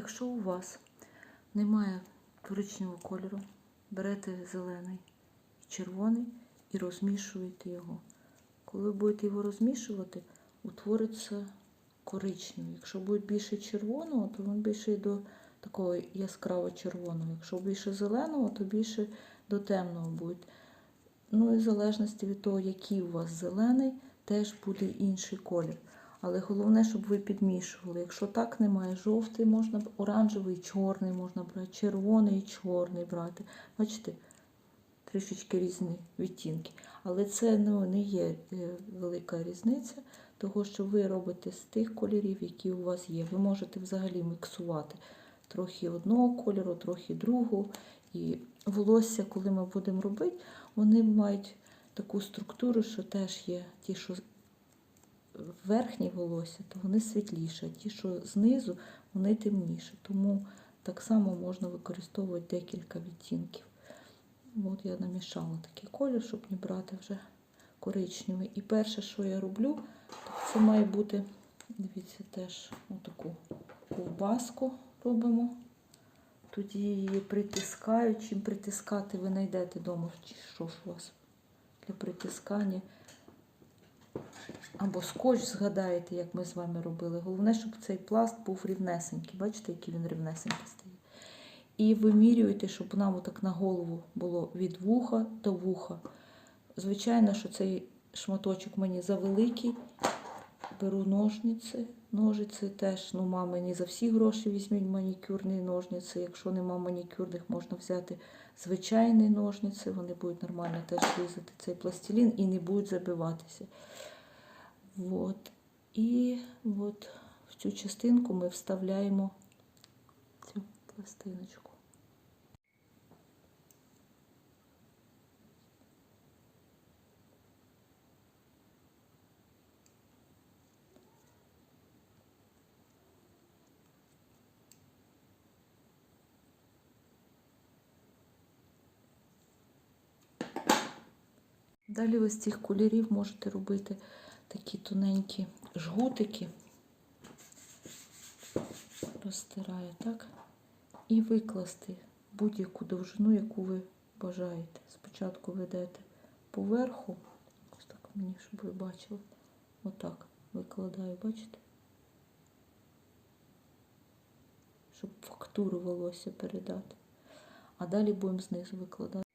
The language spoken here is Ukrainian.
Якщо у вас немає коричневого кольору, берете зелений і червоний і розмішуєте його. Коли будете його розмішувати, утвориться коричневий. Якщо буде більше червоного, то він більше до такого яскраво червоного. Якщо більше зеленого, то більше до темного буде. Ну і в залежності від того, який у вас зелений, теж буде інший колір. Але головне, щоб ви підмішували. Якщо так немає, жовтий можна оранжевий, чорний можна брати, червоний і чорний брати. Бачите, трішечки різні відтінки. Але це ну, не є е, велика різниця, того що ви робите з тих кольорів, які у вас є. Ви можете взагалі міксувати трохи одного кольору, трохи другого. І волосся, коли ми будемо робити, вони мають таку структуру, що теж є ті, що верхні волосся, то вони світліші, а ті, що знизу, вони темніші. Тому так само можна використовувати декілька відтінків. От я намішала такий колір, щоб не брати вже коричневий. І перше, що я роблю, це має бути, дивіться, теж отаку ковбаску робимо. Тоді її притискаю. Чим притискати ви знайдете вдома, що ж у вас для притискання. Або скотч згадаєте, як ми з вами робили. Головне, щоб цей пласт був рівнесенький. Бачите, який він рівнесенький стає. І вимірюєте, щоб нам отак на голову було від вуха до вуха. Звичайно, що цей шматочок мені завеликий. Беру ножниці. Ножиці теж, ну, мама, не за всі гроші візьміть манікюрні ножниці. Якщо нема манікюрних, можна взяти звичайні ножниці. Вони будуть нормально теж різати цей пластилін і не будуть забиватися. От. І от в цю частинку ми вставляємо цю пластиночку. Далі ви з цих кольорів можете робити такі тоненькі жгутики. Розтираю так. І викласти будь-яку довжину, яку ви бажаєте. Спочатку ведете поверху, ось так мені, щоб ви бачили. Отак викладаю, бачите? Щоб фактуру волосся передати. А далі будемо знизу викладати.